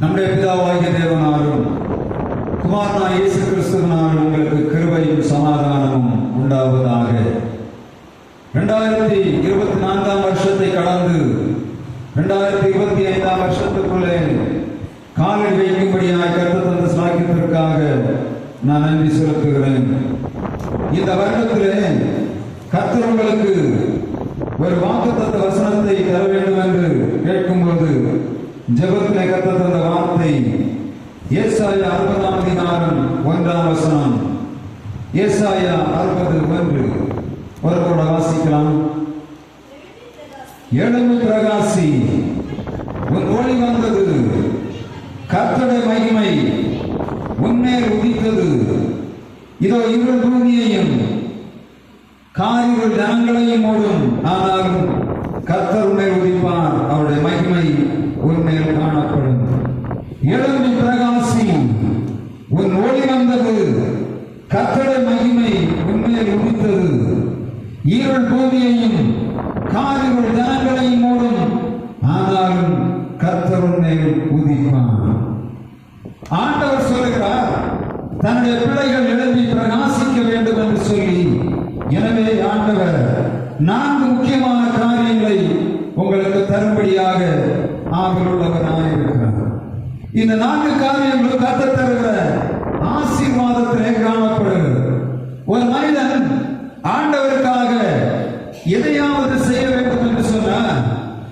நம்முடைய பிதாவாகிய தேவனாலும் குமாரனா இயேசு கிறிஸ்துவனாலும் உங்களுக்கு கிருபையும் சமாதானமும் உண்டாவதாக. இரண்டாயிரத்தி இருபத்தி நான்காம் வருஷத்தை கடந்து இரண்டாயிரத்தி இருபத்தி ஐந்தாம் வருஷத்துக்குள்ளே காலில் வைக்கும்படியாக கருத்து தந்த சாக்கியத்திற்காக நான் நன்றி செலுத்துகிறேன். இந்த வருடத்திலே கர்த்தர் உங்களுக்கு ஒரு வாக்குத்தத்த வசனத்தை தர வேண்டும் என்று கேட்கும்போது ஜெபத்திலே கர்த்தர் தந்த வார்த்தை. ஏசாய அறுபதாம் அதிகாரம் ஒன்றாம் வசனம். ஏசாய அறுபது ஒன்று. ஒரு கூட வாசிக்கலாம். எழும்பு பிரகாசி உன் ஒளி வந்தது கர்த்தருடைய மகிமை உன்மேல் உதித்தது இதோ இரு பூமியையும் காரிகள் ஜனங்களையும் மூடும் ஆனாலும் கர்த்தர் உன்மேல் உதிப்பார் அவருடைய மகிமை உன்மேல் காணப்படும் எழும்பி பிரகாசி உன் ஒளி வந்தது கர்த்தருடைய மகிமை உன்மேல் உதித்தது ஈரல் பூமியையும் காரிகள் ஜனங்களையும் மூடும் ஆனாலும் கர்த்தர் உன்மேல் உதிப்பார் ஆண்டவர் சொல்லுகிறார் தன்னுடைய பிள்ளைகள் எழுப்பி பிரகாசிக்க வேண்டும் என்று சொல்லி எனவே ஆண்டவர் நான்கு முக்கியமான காரியங்களை உங்களுக்கு தரும்படியாக ஆவலுள்ளவராக இருக்கிறார். இந்த நான்கு காரியங்களும் கத்த தருகிற ஆசீர்வாதத்திலே காணப்படுகிறது. ஒரு மனித ஆண்டவருக்காக எதையாவது செய்ய வேண்டும் என்று சொன்னார்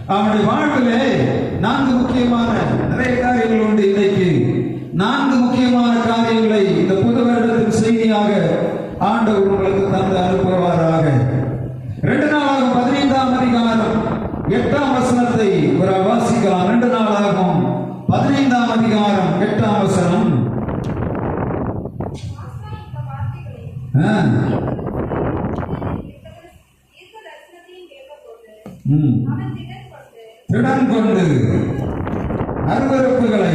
அவனுடைய வாழ்விலே நான்கு முக்கியமான நிறைய காரியங்கள் உண்டு இன்றைக்கு நான்கு முக்கியமான காரியங்களை இந்த புது வருடத்தின் செய்தியாக ஆண்டவர் உங்களுக்கு தந்து அனுப்புவாராக ரெண்டு நாளாக பதினைந்தாம் அதிகாரம் எட்டாம் வசனத்தை ஒரு வாசிக்கலாம் ரெண்டு நாளாகும் பதினைந்தாம் அதிகாரம் எட்டாம் வசனம் ஆ, ம். திடன் கொண்டு அருவறுப்புகளை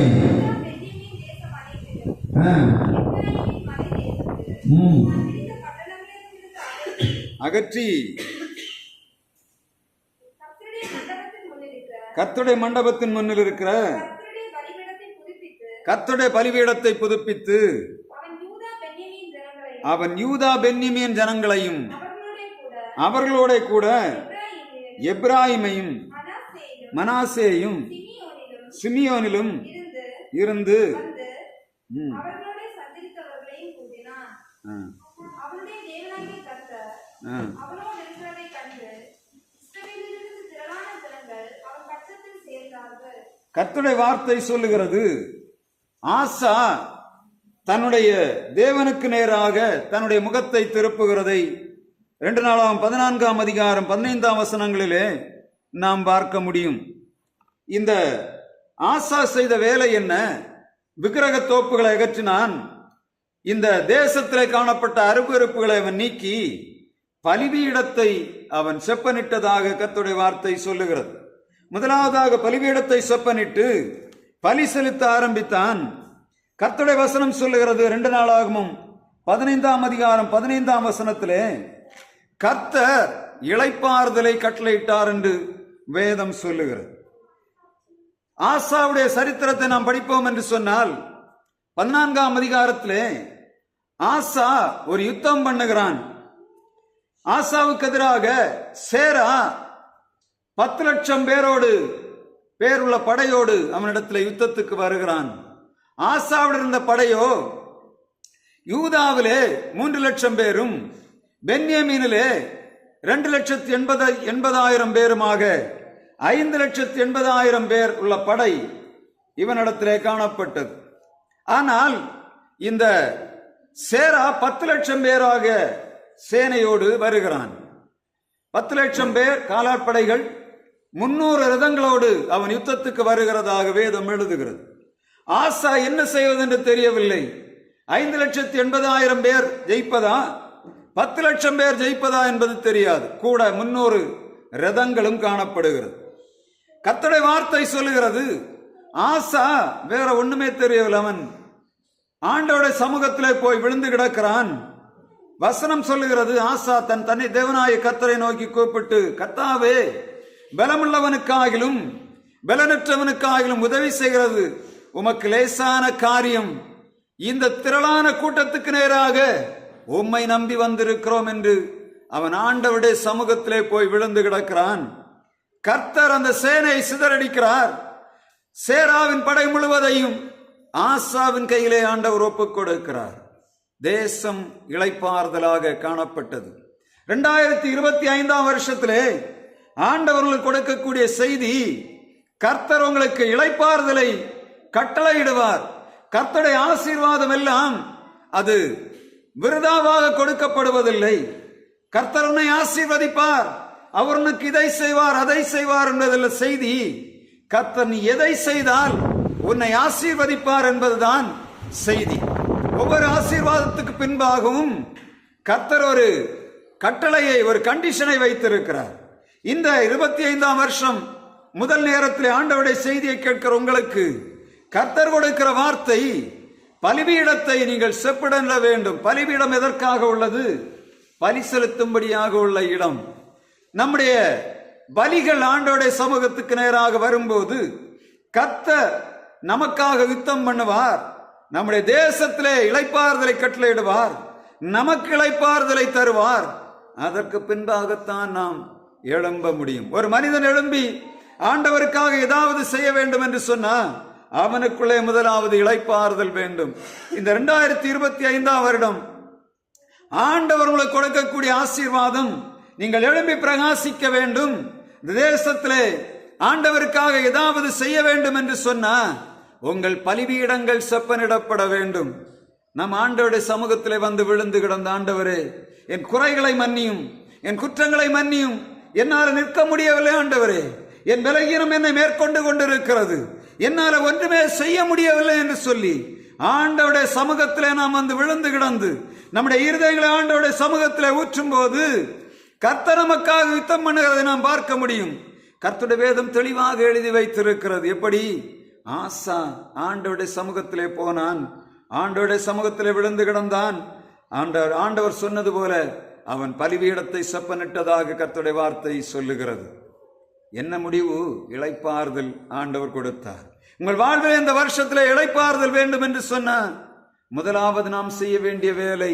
அகற்றி. கத்துடைய மண்டபத்தின் முன்னில் இருக்கிற கத்துடைய பலிபீடத்தை புதுப்பித்து அவன் யூதா பென்னிமியன் ஜனங்களையும் அவர்களோட கூட எப்ராஹிமையும் மனாசேயும் சிமியோனிலும் இருந்து கர்த்தருடைய வார்த்தை சொல்லுகிறது ஆசா தன்னுடைய தேவனுக்கு நேராக தன்னுடைய முகத்தை திருப்புகிறதை ரெண்டு நாளாம் பதினான்காம் அதிகாரம் பதினைந்தாம் வசனங்களிலே நாம் பார்க்க முடியும். இந்த ஆசா செய்த வேலை என்ன? விக்கிரக தோப்புகளை அகற்றினான். இந்த தேசத்தில் காணப்பட்ட அருவருப்புகளை அவன் நீக்கி பலிபீடத்தை அவன் செப்பனிட்டதாக கத்துடைய வார்த்தை சொல்லுகிறது. முதலாவதாக பலிபீடத்தை செப்பனிட்டு பலி செலுத்த ஆரம்பித்தான். கத்துடைய வசனம் சொல்லுகிறது ரெண்டு நாளாகவும் பதினைந்தாம் அதிகாரம் பதினைந்தாம் வசனத்திலே கர்த்தர் இழைப்பாறுதலை கட்டளையிட்டார் என்று வேதம் சொல்லுகிறது. ஆசாவுடைய சரித்திரத்தை நாம் படிப்போம் என்று சொன்னால் பதினான்காம் அதிகாரத்திலே ஆசா ஒரு யுத்தம் பண்ணுகிறான். ஆசாவுக்கு எதிராக சேரா பத்து லட்சம் பேரோடு பேருள்ள படையோடு அவனிடத்தில் யுத்தத்துக்கு வருகிறான். ஆசாவில் இருந்த படையோ யூதாவிலே மூன்று லட்சம் பேரும் பென்யமீனிலே ரெண்டு லட்சத்தி எண்பது எண்பதாயிரம் பேருமாக ஐந்து லட்சத்தி எண்பதாயிரம் பேர் உள்ள படை இவனிடத்திலே காணப்பட்டது. ஆனால் இந்த சேரா பத்து லட்சம் பேராக சேனையோடு வருகிறான். பத்து லட்சம் பேர் காலாட்படைகள் முன்னூறு ரதங்களோடு அவன் யுத்தத்துக்கு வருகிறதாக வேதம் எழுதுகிறது. ஆசா என்ன செய்வதென்று தெரியவில்லை. ஐந்து லட்சத்தி எண்பதாயிரம் பேர் ஜெயிப்பதா? பத்து லட்சம் பேர் ஜெயிப்பதா என்பது தெரியாது. கூட முன்னூறு ரதங்களும் காணப்படுகிறது. கத்தடை வார்த்தை சொல்லுகிறது. ஆசா வேற ஒண்ணுமே தெரியவில்லை அவன். ஆண்டோட சமூகத்திலே போய் விழுந்து கிடக்கிறான். வசனம் சொல்லுகிறது ஆசா தன் தன்னை தேவனாய கத்தரை நோக்கி கூப்பிட்டு கத்தாவே பலமுள்ளவனுக்காகிலும் பலனற்றவனுக்காகிலும் உதவி செய்கிறது. உமக்கு லேசான காரியம். இந்த திரளான கூட்டத்துக்கு நேராக உம்மை நம்பி வந்திருக்கிறோம் என்று அவன் ஆண்டவருடைய சமூகத்திலே போய் விழுந்து கிடக்கிறான். கர்த்தர் அந்த சேனை சிதறடிக்கிறார். சேராவின் படை முழுவதையும் ஆசாவின் கையிலே ஆண்டவர் ஒப்புக் கொடுக்கிறார். தேசம் இழைப்பாறுதலாக காணப்பட்டது. இரண்டாயிரத்தி இருபத்தி ஐந்தாம் வருஷத்திலே ஆண்டவர்களுக்கு கொடுக்கக்கூடிய செய்தி கர்த்தர் உங்களுக்கு இழைப்பாறுதலை கட்டளையிடுவார். கர்த்தருடைய ஆசீர்வாதம் எல்லாம் அது விருதாவாக கொடுக்கப்படுவதில்லை. கர்த்தர் உன்னை ஆசீர்வதிப்பார். அவர் உனக்கு இதை செய்வார் அதை செய்வார் என்பதில் செய்தி கத்தர் நீ எதை செய்தால் உன்னை ஆசீர்வதிப்பார் என்பதுதான் செய்தி. ஒவ்வொரு ஆசீர்வாதத்துக்கு பின்பாகவும் கத்தர் ஒரு கட்டளையை ஒரு கண்டிஷனை வைத்திருக்கிறார். இந்த இருபத்தி ஐந்தாம் வருஷம் முதல் நேரத்தில் ஆண்டவருடைய செய்தியை கேட்கிற உங்களுக்கு கர்த்தர் கொடுக்கிற வார்த்தை பலிபீடத்தை நீங்கள் செப்பிட வேண்டும். பலிபீடம் எதற்காக உள்ளது? பலி செலுத்தும்படியாக உள்ள இடம். நம்முடைய பலிகள் ஆண்டோடைய சமூகத்துக்கு நேராக வரும்போது கத்த நமக்காக யுத்தம் பண்ணுவார். நம்முடைய தேசத்திலே இழைப்பாறுதலை கட்டளையிடுவார். நமக்கு இழைப்பாறுதலை தருவார். அதற்கு பின்பாகத்தான் நாம் எழும்ப முடியும். ஒரு மனிதன் எழும்பி ஆண்டவருக்காக ஏதாவது செய்ய வேண்டும் என்று சொன்னால் அவனுக்குள்ளே முதலாவது இழைப்பாறுதல் வேண்டும். இந்த இரண்டாயிரத்தி இருபத்தி ஐந்தாம் வருடம் ஆண்டவர் உங்களுக்கு கொடுக்கக்கூடிய ஆசீர்வாதம் நீங்கள் எழும்பி பிரகாசிக்க வேண்டும். இந்த தேசத்திலே ஆண்டவருக்காக ஏதாவது செய்ய வேண்டும் என்று சொன்னா உங்கள் பலிபீடங்கள் செப்பனிடப்பட வேண்டும். நம் ஆண்டவருடைய சமூகத்திலே வந்து விழுந்து கிடந்த ஆண்டவரே என் குறைகளை மன்னியும் என் குற்றங்களை மன்னியும். என்னால் நிற்க முடியவில்லை ஆண்டவரே என் விலகினம் என்னை மேற்கொண்டு கொண்டிருக்கிறது. என்னால் ஒன்றுமே செய்ய முடியவில்லை என்று சொல்லி ஆண்டவுடைய சமூகத்திலே நாம் வந்து விழுந்து கிடந்து நம்முடைய இருதயங்களை ஆண்டவுடைய சமூகத்திலே ஊற்றும் போது கர்த்தர் நமக்காக யுத்தம் பண்ணுகிறதை நாம் பார்க்க முடியும். கர்த்தருடைய வேதம் தெளிவாக எழுதி வைத்திருக்கிறது. எப்படி? ஆசா ஆண்டவருடைய சமூகத்திலே போனான். ஆண்டவருடைய சமூகத்திலே விழுந்து கிடந்தான். ஆண்டவர் ஆண்டவர் சொன்னது போல அவன் பலிபீடத்தை செப்பனிட்டதாக கர்த்துடைய வார்த்தை சொல்லுகிறது. என்ன முடிவு? இழைப்பாறுதல் ஆண்டவர் கொடுத்தார். உங்கள் வாழ்வில் இந்த வருஷத்தில் இழைப்பாறுதல் வேண்டும் என்று சொன்னார். முதலாவது நாம் செய்ய வேண்டிய வேலை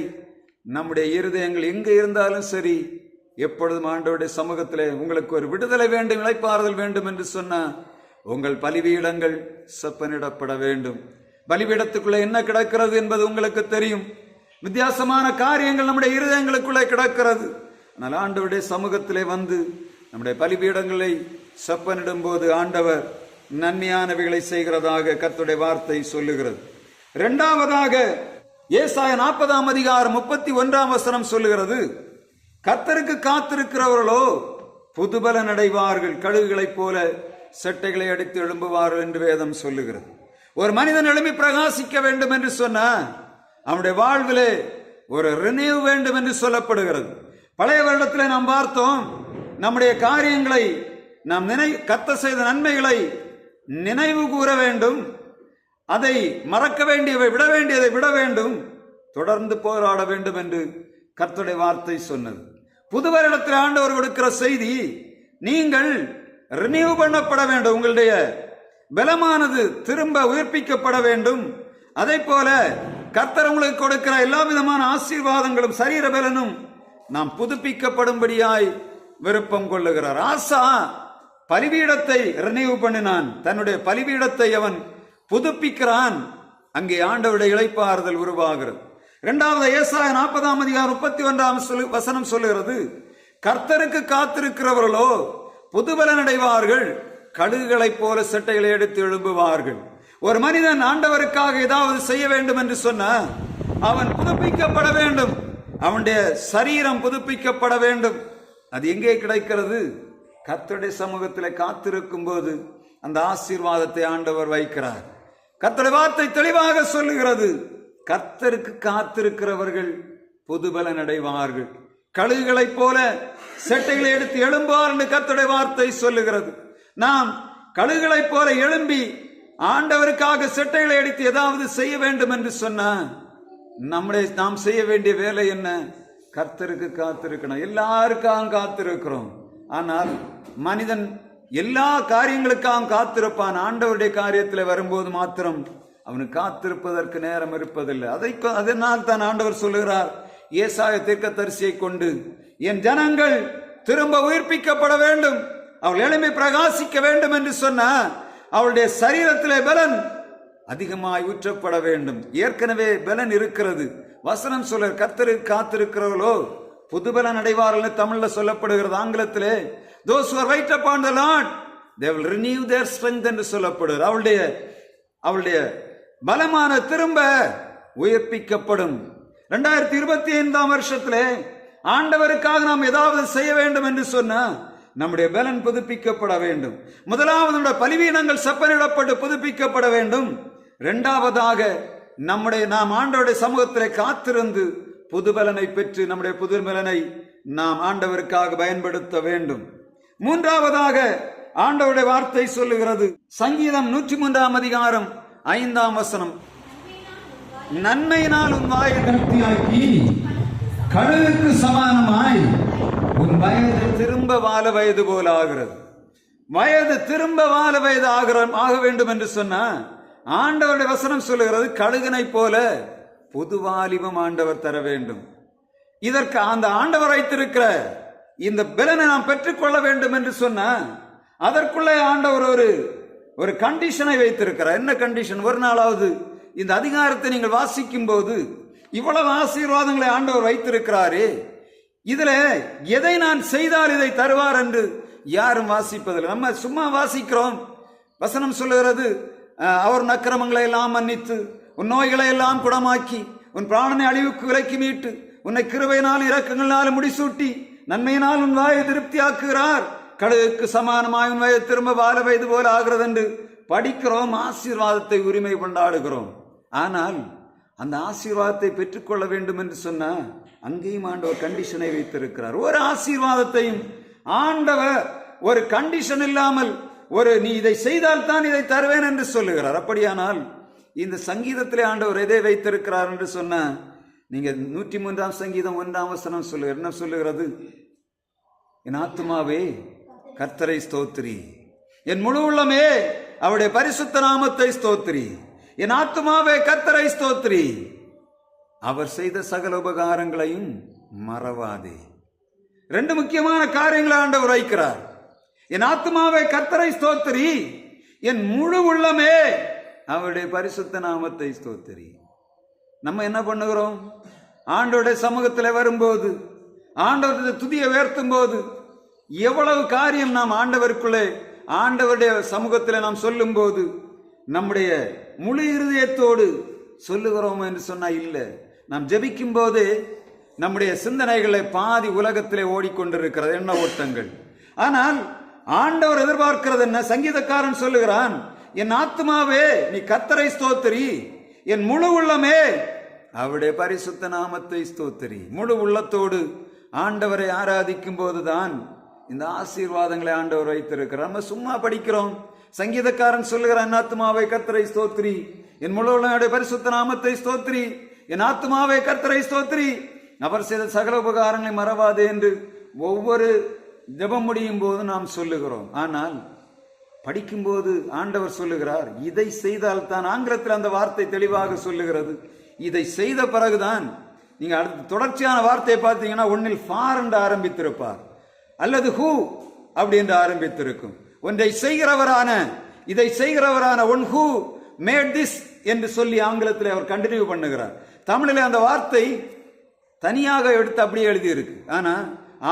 நம்முடைய இருதயங்கள் எங்கே இருந்தாலும் சரி எப்பொழுதும் ஆண்டவருடைய சமூகத்திலே உங்களுக்கு ஒரு விடுதலை வேண்டும் இழைப்பாறுதல் வேண்டும் என்று சொன்ன உங்கள் பலிபீடங்கள் செப்பனிடப்பட வேண்டும். பலிபீடத்துக்குள்ளே என்ன கிடக்கிறது என்பது உங்களுக்கு தெரியும். வித்தியாசமான காரியங்கள் நம்முடைய இருதயங்களுக்குள்ளே கிடக்கிறது. ஆனால் ஆண்டவருடைய சமூகத்திலே வந்து நம்முடைய பலிபீடங்களை செப்பனிடும் போது ஆண்டவர் நன்மையானவைகளை செய்கிறதாக கத்துடைய வார்த்தை சொல்லுகிறது. இரண்டாவதாக ஏசாய நாற்பதாம் அதிகாரம் முப்பத்தி ஒன்றாம் வசனம் சொல்லுகிறது. கத்தருக்கு காத்திருக்கிறவர்களோ புதுபலன் அடைவார்கள். கழுகுகளைப் போல செட்டைகளை அடித்து எழும்புவார்கள் என்று வேதம் சொல்லுகிறது. ஒரு மனிதன் எழும்பி பிரகாசிக்க வேண்டும் என்று சொன்னா அவனுடைய வாழ்விலே ஒரு ரினியூ வேண்டும் என்று சொல்லப்படுகிறது. பழைய வருடத்திலே நாம் பார்த்தோம் நம்முடைய காரியங்களை நாம் நினை கத்த செய்த நன்மைகளை நினைவு கூற வேண்டும். அதை மறக்க வேண்டியவை விட வேண்டியதை விட வேண்டும். தொடர்ந்து போராட வேண்டும் என்று கர்த்தருடைய வார்த்தை சொன்னது. புது வருடத்தில் ஆண்டவர் கொடுக்கிற செய்தி நீங்கள் ரினியூ பண்ணப்பட வேண்டும். உங்களுடைய பலமானது திரும்ப உயிர்ப்பிக்கப்பட வேண்டும். அதே போல கர்த்தர் உங்களுக்கு கொடுக்கிற எல்லா விதமான ஆசீர்வாதங்களும் சரீர பலனும் நாம் புதுப்பிக்கப்படும்படியாய் விருப்பம் கொள்ளுகிறார். ஆசா பலிபீடத்தை ரினியூ பண்ணினான். தன்னுடைய பலிபீடத்தை அவன் புதுப்பிக்கிறான். அங்கே ஆண்டவருடைய இழைப்பாறுதல் உருவாகிறது. இரண்டாவது ஏசாய நாற்பதாம் அதிகாரம் முப்பத்தி ஒன்றாம் சொல்லு- வசனம் சொல்லுகிறது கர்த்தருக்கு காத்திருக்கிறவர்களோ புதுபலன் அடைவார்கள் கடுகுகளைப் போல சட்டைகளை எடுத்து எழும்புவார்கள். ஒரு மனிதன் ஆண்டவருக்காக ஏதாவது செய்ய வேண்டும் என்று சொன்ன அவன் புதுப்பிக்கப்பட வேண்டும். அவனுடைய சரீரம் புதுப்பிக்கப்பட வேண்டும். அது எங்கே கிடைக்கிறது? கர்த்தருடைய சமூகத்தில் காத்திருக்கும் போது அந்த ஆசீர்வாதத்தை ஆண்டவர் வைக்கிறார். கர்த்தருடைய வார்த்தை தெளிவாக சொல்லுகிறது. கர்த்தருக்கு காத்திருக்கிறவர்கள் புதுபலன் அடைவார்கள். கழுகுகளைப் போல செட்டைகளை எடுத்து எழும்பார் என்று வார்த்தை சொல்லுகிறது. நாம் கழுகுகளைப் போல எழும்பி ஆண்டவருக்காக செட்டைகளை அடித்து ஏதாவது செய்ய வேண்டும் என்று சொன்னா நம்முடைய நாம் செய்ய வேண்டிய வேலை என்ன? கர்த்தருக்கு காத்திருக்கணும். எல்லாருக்காகவும் காத்திருக்கிறோம். ஆனால் மனிதன் எல்லா காரியங்களுக்காகவும் காத்திருப்பான். ஆண்டவருடைய காரியத்தில் வரும்போது மாத்திரம் அவனுக்கு காத்திருப்பதற்கு நேரம் இருப்பதில்லை. அதை அதனால் தான் ஆண்டவர் சொல்லுகிறார் ஏசாய தீர்க்கதரிசியை கொண்டு என் ஜனங்கள் திரும்ப உயிர்ப்பிக்கப்பட வேண்டும். அவள் எளிமை பிரகாசிக்க வேண்டும் என்று சொன்ன அவளுடைய சரீரத்திலே பலன் அதிகமாய் ஊற்றப்பட வேண்டும். ஏற்கனவே பலன் இருக்கிறது. வசனம் சொல்ல கத்தரு காத்திருக்கிறவர்களோ புது பலன் அடைவார்கள் தமிழ்ல சொல்லப்படுகிறது ஆங்கிலத்திலே. Those who right wait upon the Lord they will என்று சொல்லப்படுகிறது. அவளுடைய அவளுடைய பலமான திரும்ப உயிர்ப்பிக்கப்படும். ரெண்டாயிரத்தி இருபத்தி ஐந்தாம் வருஷத்திலே ஆண்டவருக்காக நாம் ஏதாவது செய்ய வேண்டும் என்று சொன்னா நம்முடைய பலன் புதுப்பிக்கப்பட வேண்டும். முதலாவது நம்முடைய பலிவீனங்கள் செப்பனிடப்பட்டு புதுப்பிக்கப்பட வேண்டும். இரண்டாவதாக நம்முடைய நாம் ஆண்டவருடைய சமூகத்திலே காத்திருந்து புது பலனை பெற்று நம்முடைய புது பலனை நாம் ஆண்டவருக்காக பயன்படுத்த வேண்டும். மூன்றாவதாக ஆண்டவருடைய வார்த்தை சொல்லுகிறது. சங்கீதம் நூற்றி மூன்றாம் அதிகாரம் ஐந்தாம் வசனம். நன்மையினால் உன் வாயை திருப்தியாக்கி கழுகுக்கு சமானமாய் உன் வயது திரும்ப வாழ வயது போல ஆகிறது. வயது திரும்ப வாழ வயது ஆகிற ஆக வேண்டும் என்று சொன்னா ஆண்டவருடைய வசனம் சொல்லுகிறது கழுகனை போல புது வாலிபம் ஆண்டவர் தர வேண்டும். இதற்கு அந்த ஆண்டவர் வைத்திருக்கிற இந்த பலனை நாம் பெற்றுக்கொள்ள வேண்டும் என்று சொன்ன அதற்குள்ளே ஆண்டவர் ஒரு ஒரு கண்டிஷனை வைத்திருக்கிறார். என்ன கண்டிஷன் ஒரு நாளாவது இந்த அதிகாரத்தை நீங்கள் வாசிக்கும் போது இவ்வளவு ஆசீர்வாதங்களை ஆண்டவர் வைத்திருக்கிறாரே. இதுல எதை நான் செய்தால் இதை தருவார் என்று யாரும் வாசிப்பதில்லை. நம்ம சும்மா வாசிக்கிறோம். வசனம் சொல்லுகிறது அவர் நக்கிரமங்களை எல்லாம் மன்னித்து உன் நோய்களை எல்லாம் குணமாக்கி உன் பிராணனை அழிவுக்கு விலக்கி மீட்டு உன்னை கிருவையினாலும் இரக்கங்களால் முடிசூட்டி நன்மையினால் உன் வாயை திருப்தியாக்குகிறார். கழுகுக்கு சமானமாய் உன் வயது திரும்ப பால வயது போல ஆகிறது என்று படிக்கிறோம் ஆசீர்வாதத்தை உரிமை கொண்டாடுகிறோம். ஆனால் அந்த ஆசீர்வாதத்தை பெற்றுக்கொள்ள வேண்டும் என்று சொன்னா அங்கேயும் ஆண்டவர் கண்டிஷனை வைத்திருக்கிறார். ஒரு ஆசீர்வாதத்தையும் ஆண்டவர் ஒரு கண்டிஷன் இல்லாமல் ஒரு நீ இதை செய்தால் தான் இதை தருவேன் என்று சொல்லுகிறார். அப்படியானால் இந்த சங்கீதத்திலே ஆண்டவர் எதை வைத்திருக்கிறார் என்று சொன்ன நீங்க நூற்றி மூன்றாம் சங்கீதம் ஒன்றாம் வசனம் சொல்லு என்ன சொல்லுகிறது? என் ஆத்துமாவே கர்த்தரை ஸ்தோத்திரி. என் முழு உள்ளமே அவருடைய பரிசுத்த நாமத்தை ஸ்தோத்திரி. என் ஆத்துமாவே கர்த்தரை ஸ்தோத்திரி. அவர் செய்த சகல உபகாரங்களையும் மறவாதே. ரெண்டு முக்கியமான காரியங்களை ஆண்டவர் வைக்கிறார். என் ஆத்மாவை கர்த்தரை ஸ்தோத்திரி. என் முழு உள்ளமே அவருடைய பரிசுத்த நாமத்தை ஸ்தோத்திரி. நம்ம என்ன பண்ணுகிறோம்? ஆண்டோடைய சமூகத்தில் வரும்போது ஆண்டோட துதியை உயர்த்தும் போது எவ்வளவு காரியம் நாம் ஆண்டவருக்குள்ளே ஆண்டவருடைய சமூகத்தில் நாம் சொல்லும்போது நம்முடைய முழு இருதயத்தோடு சொல்லுகிறோம் என்று சொன்னால் இல்லை. நாம் ஜபிக்கும் போது நம்முடைய சிந்தனைகளை பாதி உலகத்திலே ஓடிக்கொண்டிருக்கிறது என்ன ஓட்டங்கள். ஆனால் ஆண்டவர் எதிர்பார்க்கிறது என்ன? சங்கீதக்காரன் சொல்லுகிறான் என் ஆத்மாவே நீ கத்தரை ஸ்தோத்திரி. என் முழு உள்ளமே அவருடைய பரிசுத்த நாமத்தை ஸ்தோத்திரி. முழு உள்ளத்தோடு ஆண்டவரை ஆராதிக்கும் போதுதான் இந்த ஆசீர்வாதங்களை ஆண்டவர் வைத்திருக்கிறார். நம்ம சும்மா படிக்கிறோம். சங்கீதக்காரன் சொல்லுகிறான் என் ஆத்மாவை கர்த்தரை ஸ்தோத்ரி என் முழுவலுடைய பரிசுத்த நாமத்தை ஸ்தோத்திரி. என் ஆத்மாவை கர்த்தரை ஸ்தோத்திரி. அவர் செய்த சகல உபகாரங்களை மறவாதே என்று ஒவ்வொரு ஜெபம் முடியும் போது நாம் சொல்லுகிறோம். ஆனால் படிக்கும்போது ஆண்டவர் சொல்லுகிறார் இதை செய்தால் தான் ஆங்கிலத்தில் அந்த வார்த்தை தெளிவாக சொல்லுகிறது. இதை செய்த பிறகுதான் நீங்க அடுத்த தொடர்ச்சியான வார்த்தையை பார்த்தீங்கன்னா ஒன்னில் ஃபார் என்று ஆரம்பித்திருப்பார். அல்லது ஹூ அப்படி என்று ஆரம்பித்திருக்கும். ஒன்றை செய்கிறவரான இதை செய்கிறவரான ஒன் ஹூ மேட் திஸ் என்று சொல்லி ஆங்கிலத்தில் அவர் கண்டினியூ பண்ணுகிறார். தமிழில் அந்த வார்த்தை தனியாக எடுத்து அப்படியே எழுதியிருக்கு. ஆனால்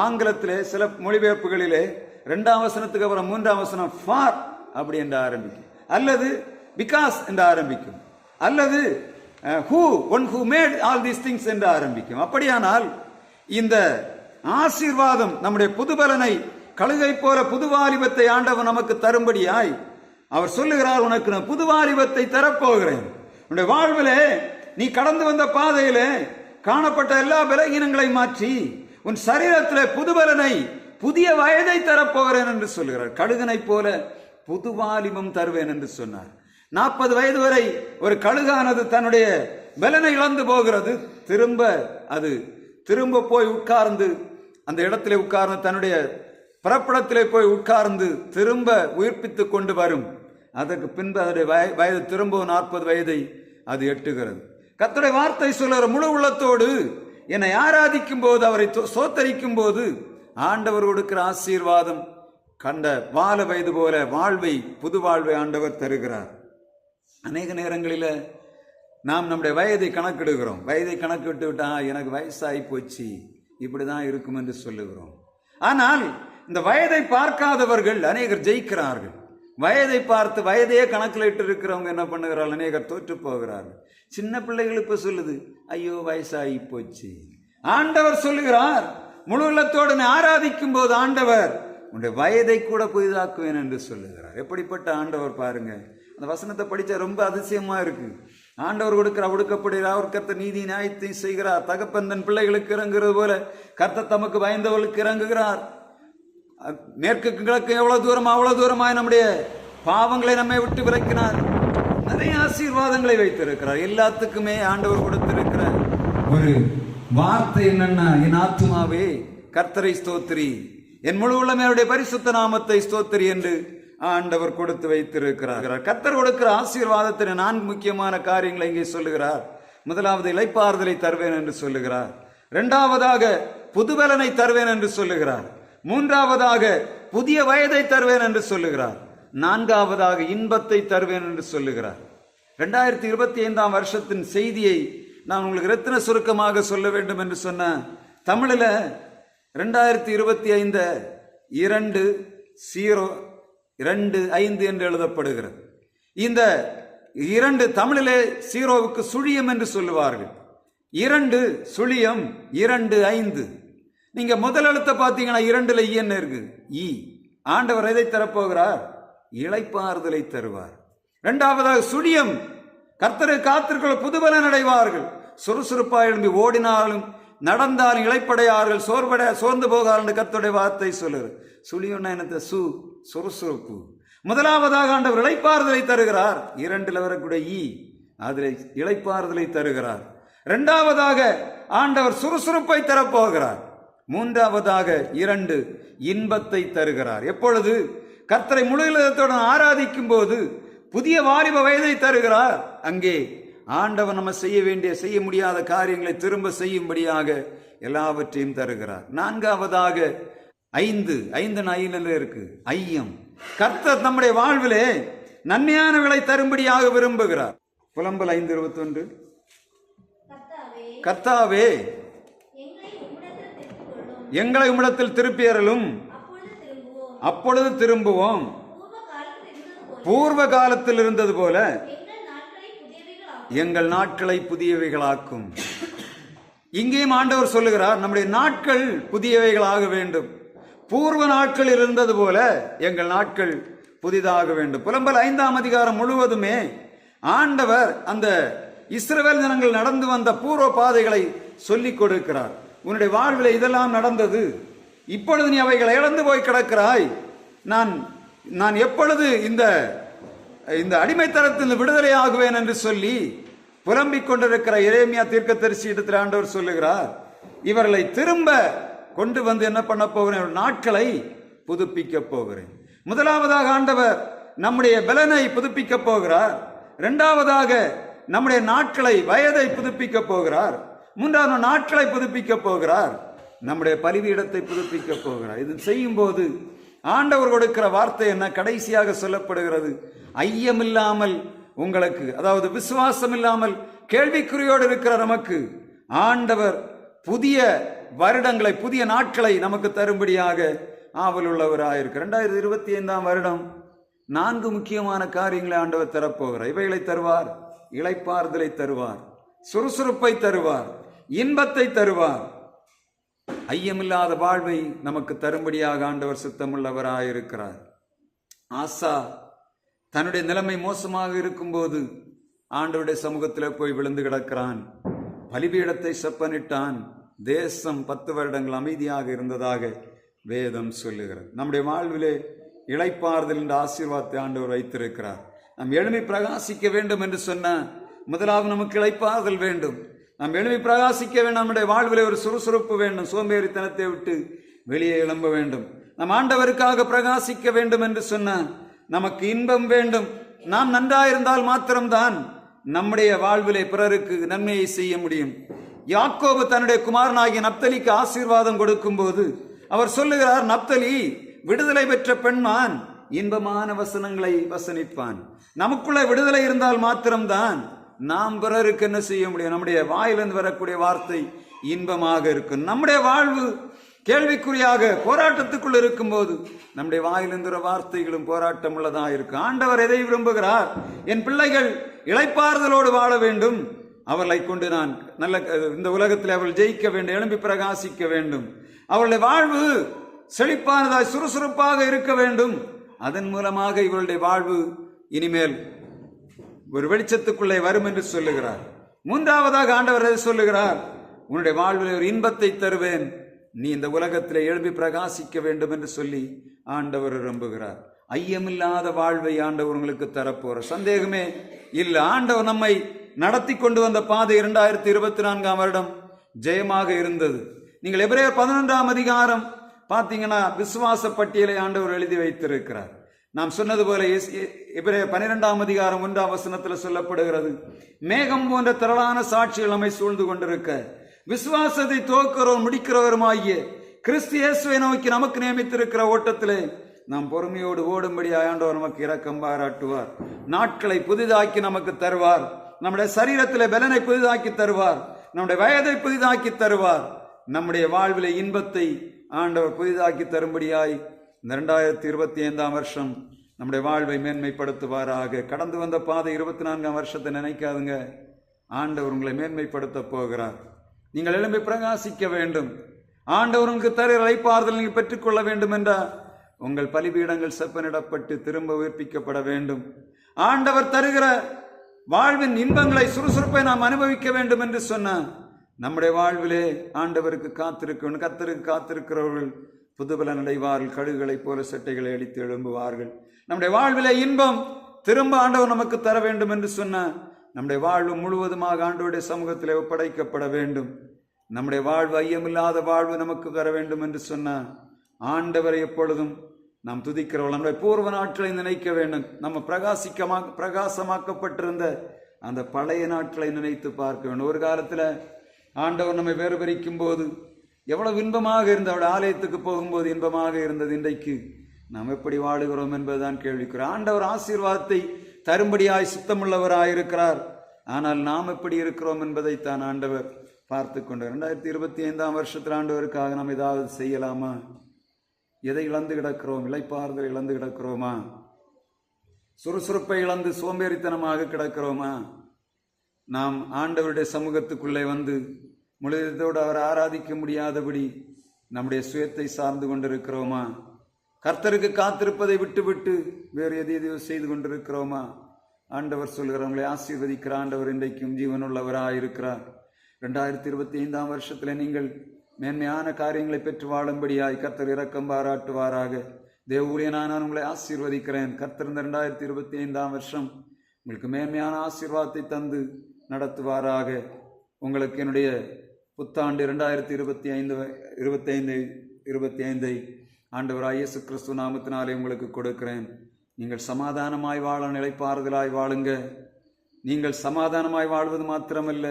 ஆங்கிலத்தில் சில மொழிபெயர்ப்புகளிலே ரெண்டாம் வசனத்துக்கு அப்புறம் மூன்றாம் வசனம் ஃபார் அப்படி என்று ஆரம்பிக்கும். அல்லது பிகாஸ் என்று ஆரம்பிக்கும். அல்லது who one who made all these things என்று ஆரம்பிக்கும். அப்படியானால் இந்த ஆசீர்வாதம் நம்முடைய புதுபலனை கழுகை போல புதுவாலிபத்தை ஆண்டவன் நமக்கு தரும்படியாய் அவர் சொல்லுகிறார் உனக்கு நான் புதுவாலிபத்தை தரப்போகிறேன். உன்னுடைய வாழ்விலே நீ கடந்து வந்த பாதையிலே காணப்பட்ட எல்லா பலகீனங்களை மாற்றி உன் சரீரத்தில் புதுபலனை புதிய வயதை தரப்போகிறேன் என்று சொல்கிறார் கழுகனை போல புதுவாலிபம் தருவேன் என்று சொன்னார். நாற்பது வயது வரை ஒரு கழுகானது தன்னுடைய பலனை இழந்து போகிறது. திரும்ப அது திரும்ப போய் உட்கார்ந்து அந்த இடத்திலே உட்கார்ந்து தன்னுடைய பிறப்பிடத்திலே போய் உட்கார்ந்து திரும்ப உயிர்ப்பித்து கொண்டு வரும். அதற்கு பின்பு அதனுடைய வய- வயது திரும்பவும் நாற்பது வயதை அது எட்டுகிறது. கத்துடைய வார்த்தை சொல்லுகிற முழு உள்ளத்தோடு என்னை ஆராதிக்கும் போது அவரை சோத்தரிக்கும் போது ஆண்டவர் கொடுக்கிற ஆசீர்வாதம் கண்ட வாழ வயது போல வாழ்வை புது வாழ்வை ஆண்டவர் தருகிறார். அநேக நேரங்களில் நாம் நம்முடைய வயதை கணக்கிடுகிறோம். வயதை கணக்கிட்டு விட்டா எனக்கு வயசாகி போச்சு. இப்படி தான் இருக்கும் என்று சொல்லுகிறோம். ஆனால் இந்த வயதை பார்க்காதவர்கள் அநேகர் ஜெயிக்கிறார்கள். வயதை பார்த்து வயதையே கணக்கில் இட்டு இருக்கிறவங்க என்ன பண்ணுகிறார்கள்? அநேகர் தோற்று போகிறார்கள். சின்ன பிள்ளைகள் இப்போ சொல்லுது ஐயோ வயசாகி போச்சு. ஆண்டவர் சொல்லுகிறார் முழு உள்ளத்தோடு ஆராதிக்கும் போது ஆண்டவர் உன்னுடைய வயதை கூட புதிதாக்குவேன் என்று சொல்லுகிறார். எப்படிப்பட்ட ஆண்டவர் பாருங்க. அந்த வசனத்தை படித்தா ரொம்ப அதிசயமாக இருக்குது ஆண்டவர் கொடுக்கிற ஒடுக்கப்படுகிறார் அவர் கர்த்த நீதி நியாயத்தை செய்கிறார். தகப்பன் தன் பிள்ளைகளுக்கு இறங்குறது போல கர்த்த தமக்கு பயந்தவர்களுக்கு இறங்குகிறார். மேற்கு கிழக்கு எவ்வளவு தூரம் அவ்வளவு தூரமாய் நம்முடைய பாவங்களை நம்மை விட்டு விலக்கினார். நிறைய ஆசீர்வாதங்களை வைத்திருக்கிறார். எல்லாத்துக்குமே ஆண்டவர் கொடுத்திருக்கிற ஒரு வார்த்தை என்னன்னா என் ஆத்மாவே கர்த்தரை ஸ்தோத்திரி. என் முழு உள்ளமே அவருடைய பரிசுத்த நாமத்தை ஸ்தோத்திரி என்று ஆண்டவர் கொடுத்து வைத்திருக்கிறார். கத்தர் கொடுக்கிற ஆசீர்வாதத்தின் நான்கு முக்கியமான காரியங்களை இங்கே சொல்லுகிறார். முதலாவது இலைப்பாறுதலை தருவேன் என்று சொல்லுகிறார். இரண்டாவதாக புதுபலனை தருவேன் என்று சொல்லுகிறார். மூன்றாவதாக புதிய வயதை தருவேன் என்று சொல்லுகிறார். நான்காவதாக இன்பத்தை தருவேன் என்று சொல்லுகிறார். ரெண்டாயிரத்தி இருபத்தி ஐந்தாம் வருஷத்தின் செய்தியை நான் உங்களுக்கு ரத்தின சுருக்கமாக சொல்ல வேண்டும் என்று சொன்ன தமிழில் ரெண்டாயிரத்தி இருபத்தி ஐந்து இரண்டு ஜீரோ இரண்டு ஐந்து என்று எழுதப்படுகிறது. இந்த இரண்டு தமிழிலே சீரோவுக்கு சுழியம் என்று சொல்லுவார்கள். இரண்டு சுழியம் இரண்டு ஐந்து. நீங்க முதல் எழுத்த பார்த்தீங்கன்னா இரண்டுல ஈ என்ன இருக்கு? ஈ ஆண்டவர் எதை தரப்போகிறார்? இழைப்பாறுதலை தருவார். இரண்டாவதாக சுழியம் கர்த்தரை காத்திருக்கிற புதுபலன் அடைவார்கள். சுறுசுறுப்பா எழும்பி ஓடினாலும் நடந்தாலும் இளைப்படையார்கள் சோர்வடைய சோர்ந்து போகார்கள் கர்த்தருடைய வார்த்தை சொல்லுது. சுழியம்னா என்னத்தை? சு. சுறுசுறுப்பு முதலாவதாக ஆண்டவர் இழைப்பாறுதலை தருகிறார். இரண்டில் வரக்கூடிய ஈ அதில் இழைப்பாறுதலை தருகிறார். இரண்டாவதாக ஆண்டவர் சுறுசுறுப்பை தரப்போகிறார். மூன்றாவதாக இரண்டு இன்பத்தை தருகிறார். எப்பொழுது? கர்த்தரை முழு ஆராதிக்கும் போது புதிய வாலிப வயதை தருகிறார். அங்கே ஆண்டவர் நம்ம செய்ய வேண்டிய செய்ய முடியாத காரியங்களை திரும்ப செய்யும்படியாக எல்லாவற்றையும் தருகிறார். நான்காவதாக ஐந்து ஐந்து ஐந்தில் இருக்கு. ஐயம். கர்த்தர் நம்முடைய வாழ்விலே நன்மையானவர்களை தரும்படியாக விரும்புகிறார். புலம்பல் ஐந்து இருபத்தி ஒன்று கர்த்தாவே எங்களை உம்மிடத்தில் திருப்பியறலும் அப்பொழுது திரும்புவோம். பூர்வ காலத்தில் இருந்தது போல. எங்கள் நாட்களை புதியவைகளாக்கும். இங்கேயும் ஆண்டவர் சொல்லுகிறார் நம்முடைய நாட்கள் புதியவைகளாக வேண்டும். பூர்வ நாட்கள் இருந்தது போல எங்கள் நாட்கள் புதிதாக வேண்டும். புலம்பல் ஐந்தாம் அதிகாரம் முழுவதுமே ஆண்டவர் அந்த இஸ்ரவேல் ஜனங்கள் நடந்து வந்த பூர்வ பாதைகளை சொல்லிக் கொடுக்கிறார். உன்னுடைய வாழ்வில் இதெல்லாம் நடந்தது. இப்பொழுது நீ அவைகளை இழந்து போய் கிடக்கிறாய். நான் நான் எப்பொழுது இந்த இந்த அடிமைத்தனத்தில் விடுதலை ஆகுவேன் என்று சொல்லி புலம்பிக் கொண்டிருக்கிற இறைமையா தீர்க்கதரிசி இடத்தில் ஆண்டவர் சொல்லுகிறார். இவர்களை திரும்ப கொண்டு வந்து என்ன பண்ண போகிறேன்? நாட்களை புதுப்பிக்க போகிறேன். முதலாவதாக ஆண்டவர் நம்முடைய பலனை புதுப்பிக்க போகிறார். இரண்டாவதாக நம்முடைய நாட்களை வயதை புதுப்பிக்க போகிறார். மூன்றாவது நாட்களை புதுப்பிக்க போகிறார். நம்முடைய பலிவீடத்தை புதுப்பிக்க போகிறார். இது செய்யும் போது ஆண்டவர் கொடுக்கிற வார்த்தை என்ன? கடைசியாக சொல்லப்படுகிறது. ஐயமில்லாமல் உங்களுக்கு அதாவது விசுவாசம் இல்லாமல் கேள்விக்குறியோடு இருக்கிற நமக்கு ஆண்டவர் புதிய வருடங்களை புதிய நாட்களை நமக்கு தரும்படியாக ஆவல் உள்ளவராயிருக்கு ரெண்டாயிரத்தி இருபத்தி ஐந்தாம் வருடம் நான்கு முக்கியமான காரியங்களை ஆண்டவர் தரப்போகிறார். இவைகளை தருவார் இளைப்பாறுதலை தருவார் சுறுசுறுப்பை தருவார் இன்பத்தை தருவார். ஐயமில்லாத வாழ்வை நமக்கு தரும்படியாக ஆண்டவர் சித்தமுள்ளவராயிருக்கிறார். ஆசா தன்னுடைய நிலைமை மோசமாக இருக்கும்போது ஆண்டவருடைய சமூகத்தில் போய் விழுந்து கிடக்கிறான். பலிபீடத்தை செப்பனிட்டான். தேசம் பத்து வருடங்கள் அமைதியாக இருந்ததாக வேதம் சொல்லுகிறது. நம்முடைய வாழ்விலே இழைப்பாறுதல் என்ற ஆசீர்வாதத்தை ஆண்டவர் வைத்திருக்கிறார். நாம் எளிமை பிரகாசிக்க வேண்டும் என்று சொன்ன முதலாவது நமக்கு இழைப்பாறுதல் வேண்டும். நாம் எளிமை பிரகாசிக்க வேண்டும். நம்முடைய வாழ்விலே ஒரு சுறுசுறுப்பு வேண்டும். சோம்பேறித்தனத்தை விட்டு வெளியே எழும்ப வேண்டும். நம் ஆண்டவருக்காக பிரகாசிக்க வேண்டும் என்று சொன்ன நமக்கு இன்பம் வேண்டும். நாம் நன்றாயிருந்தால் மாத்திரம்தான் நம்முடைய வாழ்விலே பிறருக்கு நன்மையை செய்ய முடியும். யாக்கோபு தன்னுடைய குமாரனாகிய நப்தலிக்கு ஆசீர்வாதம் கொடுக்கும்போது அவர் சொல்லுகிறார் நப்தலி விடுதலை பெற்ற பெண்மான் இன்பமான வசனங்களை வசனிப்பான். நமக்குள்ள விடுதலை இருந்தால் மாத்திரம்தான் நாம் பிறருக்கு என்ன செய்ய முடியும்? நம்முடைய வாயிலிருந்து வரக்கூடிய வார்த்தை இன்பமாக இருக்கும். நம்முடைய வாழ்வு கேள்விக்குறியாக போராட்டத்துக்குள் இருக்கும்போது நம்முடைய வாயிலிருந்து வார்த்தைகளும் போராட்டம் உள்ளதாக இருக்கும். ஆண்டவர் எதை விரும்புகிறார்? என் பிள்ளைகள் இளைப்பாறுதலோடு வாழ வேண்டும். அவர்களை கொண்டு நான் நல்ல இந்த உலகத்தில் அவள் ஜெயிக்க வேண்டும் எழும்பி பிரகாசிக்க வேண்டும். அவளுடைய வாழ்வு செழிப்பானதாய் சுறுசுறுப்பாக இருக்க வேண்டும். அதன் மூலமாக இவளுடைய வாழ்வு இனிமேல் ஒரு வெளிச்சத்துக்குள்ளே வரும் என்று சொல்லுகிறார். மூன்றாவதாக ஆண்டவர் சொல்லுகிறார். உன்னுடைய வாழ்வில் ஒரு இன்பத்தை தருவேன். நீ இந்த உலகத்தில் எழுப்பி பிரகாசிக்க வேண்டும் என்று சொல்லி ஆண்டவர் நம்புகிறார். ஐயமில்லாத வாழ்வை ஆண்டவர் உங்களுக்கு தரப்போற சந்தேகமே இல்லை. ஆண்டவர் நம்மை நடத்தி கொண்டு வந்த பாதை இரண்டாயிரத்தி இருபத்தி நான்காம் வருடம் ஜெயமாக இருந்தது. நீங்கள் எபிரேயர் பதினொன்றாம் அதிகாரம் பார்த்தீங்கன்னா விசுவாச பட்டியலை ஆண்டவர் எழுதி வைத்திருக்கிறார். நாம் சொன்னது போல இவரே பனிரெண்டாம் அதிகாரம் ஒன்றாம் வசனத்தில் சொல்லப்படுகிறது. மேகம் போன்ற திரளான சாட்சிகள் நம்மை சூழ்ந்து கொண்டிருக்க விசுவாசத்தை துவக்கிறோம் முடிக்கிறவருமாகிய கிறிஸ்து இயேசுவை நோக்கி நமக்கு நியமித்திருக்கிற ஓட்டத்திலே நாம் பொறுமையோடு ஓடும்படி ஆண்டவர் நமக்கு இரக்கம் பாராட்டுவார். நாட்களை புதிதாக்கி நமக்கு தருவார். நம்முடைய சரீரத்தில் பலனை புதிதாக்கி தருவார். நம்முடைய வயதை புதிதாக்கி தருவார். நம்முடைய வாழ்வில் இன்பத்தை ஆண்டவர் புதிதாக்கி தரும்படியாய் இந்த ரெண்டாயிரத்தி இருபத்தி ஐந்தாம் வருஷம் நம்முடைய வாழ்வை மேன்மைப்படுத்துவாராக. கடந்து வந்த பாதை இருபத்தி நான்காம் வருஷத்தை நினைக்காதுங்க. ஆண்டவர் உங்களை மேன்மைப்படுத்த போகிறார். நீங்கள் எழும்பி பிரகாசிக்க வேண்டும். ஆண்டவர் உங்களுக்கு தர இழைப்பாறுதல் நீங்கள் பெற்றுக்கொள்ள வேண்டும் என்றால் உங்கள் பலிபீடங்கள் செப்பனிடப்பட்டு திரும்ப உயிர்ப்பிக்கப்பட வேண்டும். ஆண்டவர் தருகிற வாழ்வின் இன்பங்களை சுறுசுறுப்பை நாம் அனுபவிக்க வேண்டும் என்று சொன்ன நம்முடைய வாழ்விலே ஆண்டவருக்கு காத்திருக்கணும் கத்தருக்கு காத்திருக்கிறவர்கள் புதுபலன் அடைவார்கள் கழுகுகளைப் போல சட்டைகளை அடித்து எழும்புவார்கள். நம்முடைய வாழ்விலே இன்பம் திரும்ப ஆண்டவர் நமக்கு தர வேண்டும் என்று சொன்ன நம்முடைய வாழ்வு முழுவதுமாக ஆண்டவருடைய சமூகத்திலே ஒப்படைக்கப்பட வேண்டும். நம்முடைய வாழ்வு ஐயமில்லாத வாழ்வு நமக்கு தர வேண்டும் என்று சொன்ன ஆண்டவரை எப்பொழுதும் நாம் துதிக்கிறவள் நம்முடைய பூர்வ நாட்களை நினைக்க வேண்டும். நம்ம பிரகாசிக்கமா பிரகாசமாக்கப்பட்டிருந்த அந்த பழைய நாட்களை நினைத்து பார்க்க வேண்டும். ஒரு காலத்தில் ஆண்டவர் நம்மை வேறு பிரிக்கும் போது எவ்வளவு இன்பமாக இருந்த அவள் ஆலயத்துக்கு போகும்போது இன்பமாக இருந்தது. இன்றைக்கு நாம் எப்படி வாழுகிறோம் என்பதுதான் கேள்விக்கிறோம் ஆண்டவர் ஆசீர்வாதத்தை தரும்படியாய் சுத்தமுள்ளவராயிருக்கிறார் ஆனால் நாம் எப்படி இருக்கிறோம் என்பதைத்தான் ஆண்டவர் பார்த்து கொண்டு ரெண்டாயிரத்தி இருபத்தி ஐந்தாம் வருஷத்தில் ஆண்டவருக்காக நாம் ஏதாவது செய்யலாமா? எதை இழந்து கிடக்கிறோம்? இலைப்பாறுதல் இழந்து கிடக்கிறோமா? சுறுசுறுப்பை இழந்து சோம்பேறித்தனமாக கிடக்கிறோமா? நாம் ஆண்டவருடைய சமூகத்துக்குள்ளே வந்து முழுதத்தோடு அவர் ஆராதிக்க முடியாதபடி நம்முடைய சுயத்தை சார்ந்து கொண்டிருக்கிறோமா? கர்த்தருக்கு காத்திருப்பதை விட்டுவிட்டு வேறு எது எதையோ செய்து கொண்டிருக்கிறோமா? ஆண்டவர் சொல்கிறவங்களை ஆசீர்வதிக்கிற ஆண்டவர் இன்றைக்கும் ஜீவனுள்ளவராக இருக்கிறார் ரெண்டாயிரத்தி இருபத்தி ஐந்தாம் வருஷத்தில் நீங்கள் மேன்மையான காரியங்களை பெற்று வாழும்படியாய் கர்த்தர் இரக்கம் பாராட்டுவாராக. தேவூரிய நான் உங்களை ஆசீர்வதிக்கிறேன். கர்த்தர் இந்த ரெண்டாயிரத்தி இருபத்தி ஐந்தாம் வருஷம் உங்களுக்கு மேன்மையான ஆசீர்வாதத்தை தந்து நடத்துவாராக. உங்களுக்கு என்னுடைய புத்தாண்டு இரண்டாயிரத்தி இருபத்தி ஐந்து இருபத்தைந்து இருபத்தி ஐந்தை ஆண்டவராய் இயேசு கிறிஸ்து நாமத்தினாலே உங்களுக்கு கொடுக்கிறேன். நீங்கள் சமாதானமாய் வாழ நிலைப்பாறுதலாய் வாழுங்க. நீங்கள் சமாதானமாய் வாழ்வது மாத்திரமல்ல.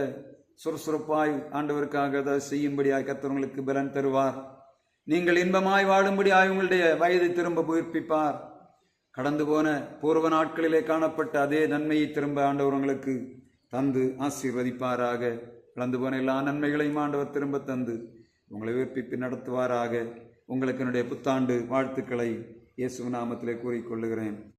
சுறுசுறுப்பாய் ஆண்டவருக்காக அதை செய்யும்படியாய் கத்தவங்களுக்கு பலன் தருவார். நீங்கள் இன்பமாய் வாழும்படியாய் உங்களுடைய வயதை திரும்ப உயிர்ப்பிப்பார். கடந்து போன பூர்வ நாட்களிலே காணப்பட்ட அதே நன்மையை திரும்ப ஆண்டவர் உங்களுக்கு தந்து ஆசீர்வதிப்பாராக. கலந்து போன எல்லா நன்மைகளையும் ஆண்டவர் திரும்ப தந்து உங்களை உயிர்ப்பித்து நடத்துவாராக. உங்களுக்கு என்னுடைய புத்தாண்டு வாழ்த்துக்களை இயேசு நாமத்திலே கூறிக்கொள்ளுகிறேன்.